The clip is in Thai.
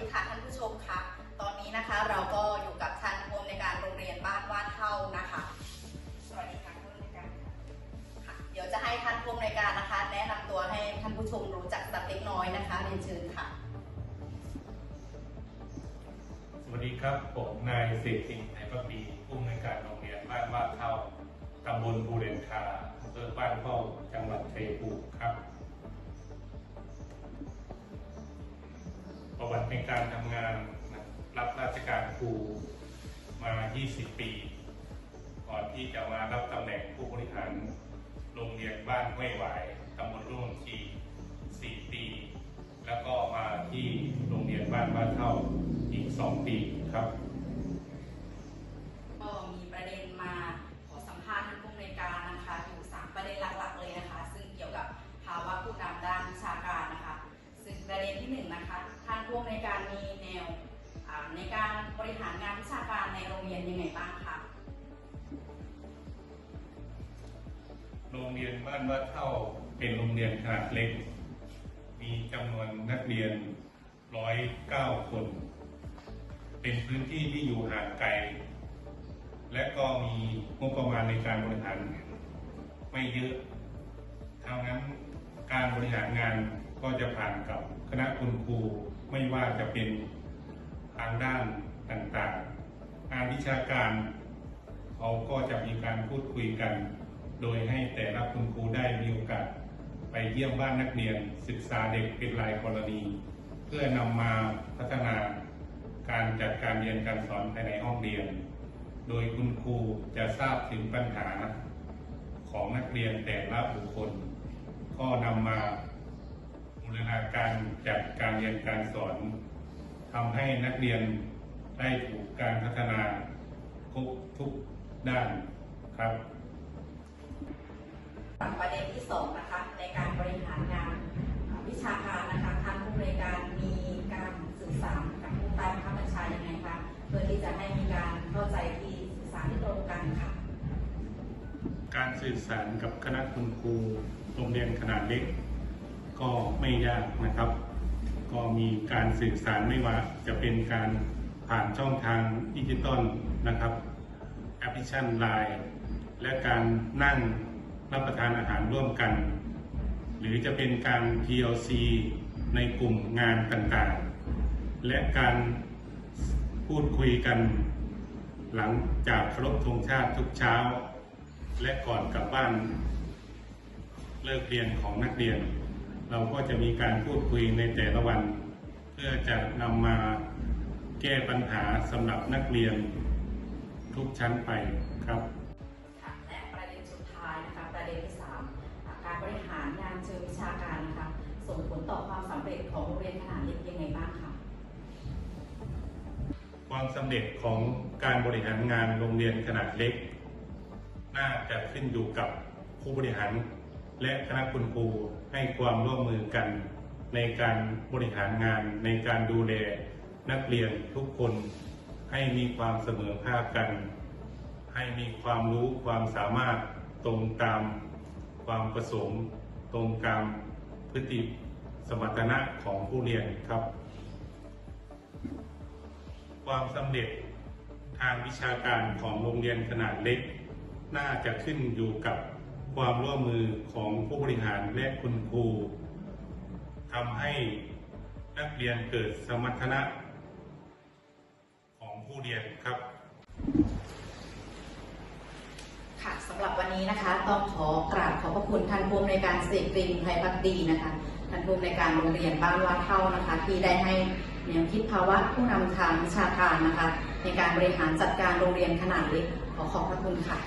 ดีค่ะท่านผู้ชมคะตอนนี้นะคะเราก็อยู่กับท่านผู้อำนวยการโรงเรียนบ้านว่าดเท่านะคะ สวัสดีค่ะผู้อำนวยการค่ะ เดี๋ยวจะให้ท่านผู้อำนวยการนะคะ แนะนำตัวให้ท่านผู้ชมรู้จักสักเล็กน้อยนะคะ เรียนเชิญค่ะ สวัสดีครับ ผมนายเศรษฐิงไทยพักดีผู้อำนวยการโรงเรียนบ้านว่าดเท่าตำบลภูเรนคาอำเภอบ้านเข้าจังหวัดชัยภูมิครับ ในการทำงานนะรับราชการครูมา 20 ปี ก่อนที่จะมารับตำแหน่งผู้บริหารโรงเรียนบ้านห้วยหวายตำบลร่วงชี4 ปี แล้วก็มาที่โรงเรียนบ้านบ้านเท่าอีก 2 ปีครับ เรียนยังไงบ้างคะโรงเรียนบ้านวัดเท่าเป็นโรงเรียนขนาดเล็ก มีจำนวนนักเรียน 109 คน เป็นพื้นที่ที่อยู่ห่างไกล และก็มีงบประมาณในการบริหารไม่เยอะทางนั้นการบริหารงานก็จะผ่านกับคณะคุณครูไม่ว่าจะเป็นทางด้านต่าง ชาการเขาก็จะมีการพูดคุยกัน โดยให้แต่ละคุณครูได้มีโอกาสไปเยี่ยมบ้านนักเรียน ศึกษาเด็กเป็นรายกรณี เพื่อนำมาพัฒนาการจัดการเรียนการสอนภายในห้องเรียน โดยคุณครูจะทราบถึงปัญหาของนักเรียนแต่ละบุคคล ก็นำมาบูรณาการจัดการเรียนการสอนทำให้นักเรียนได้ถูกการพัฒนา ครบทุกด้านครับประเด็นที่สองนะคะในการบริหารงานอ่าวิชาการนะคะทางผู้บริการมีการสื่อสารกับผู้ใต้บังคับบัญชายังไงคะเพื่อที่จะให้มีการเข้าใจที่สื่อสารที่ตรงกันค่ะ การสื่อสารกับคณะคุณครูโรงเรียนขนาดเล็ก ก็ไม่ยากนะครับ ก็มีการสื่อสารไม่ว่าจะเป็นการ ผ่านช่องทางดิจิตอลนะครับแอปพลิเคชันไลน์และการนั่งรับประทานอาหารร่วมกัน หรือจะเป็นการ PLC ในกลุ่มงานต่างๆ และการพูดคุยกันหลังจากครพธงชาติทุกเช้า และก่อนกลับบ้าน เลิกเรียนของนักเรียน เราก็จะมีการพูดคุยในแต่ละวัน เพื่อจะนำมา แก้ปัญหาสำหรับนักเรียนทุกชั้นไปครับค่ะและประเด็นสุดท้ายนะคะประเด็นที่สามอ่าการบริหารงานเชิงวิชาการนะคะส่งผลต่อความสำเร็จของโรงเรียนขนาดเล็กยังไงบ้างคะความสำเร็จของการบริหารงานโรงเรียนขนาดเล็ก น่าจะขึ้นอยู่กับผู้บริหาร และคณะคุณครูให้ความร่วมมือกันในการบริหารงานในการดูแล นักเรียนทุกคนให้มีความเสมอภาคกัน ให้มีความรู้ความสามารถตรงตามความประสงค์ตรงตามพฤติสมรรถนะของผู้เรียนครับ ความสำเร็จทางวิชาการของโรงเรียนขนาดเล็ก น่าจะขึ้นอยู่กับความร่วมมือของผู้บริหารและคุณครูทำให้นักเรียนเกิดสมรรถนะ ผู้เรียนครับ ค่ะสำหรับวันนี้นะคะ ต้องขอกราบขอบพระคุณท่านผู้อำนวยการเสกปริมไทยพักดีนะคะท่านผู้อำนวยการโรงเรียนบ้านวัดเท่านะคะ ที่ได้ให้แนวคิดภาวะผู้นำทางวิชาการนะคะ ในการบริหารจัดการโรงเรียนขนาดเล็กขอขอบพระคุณค่ะ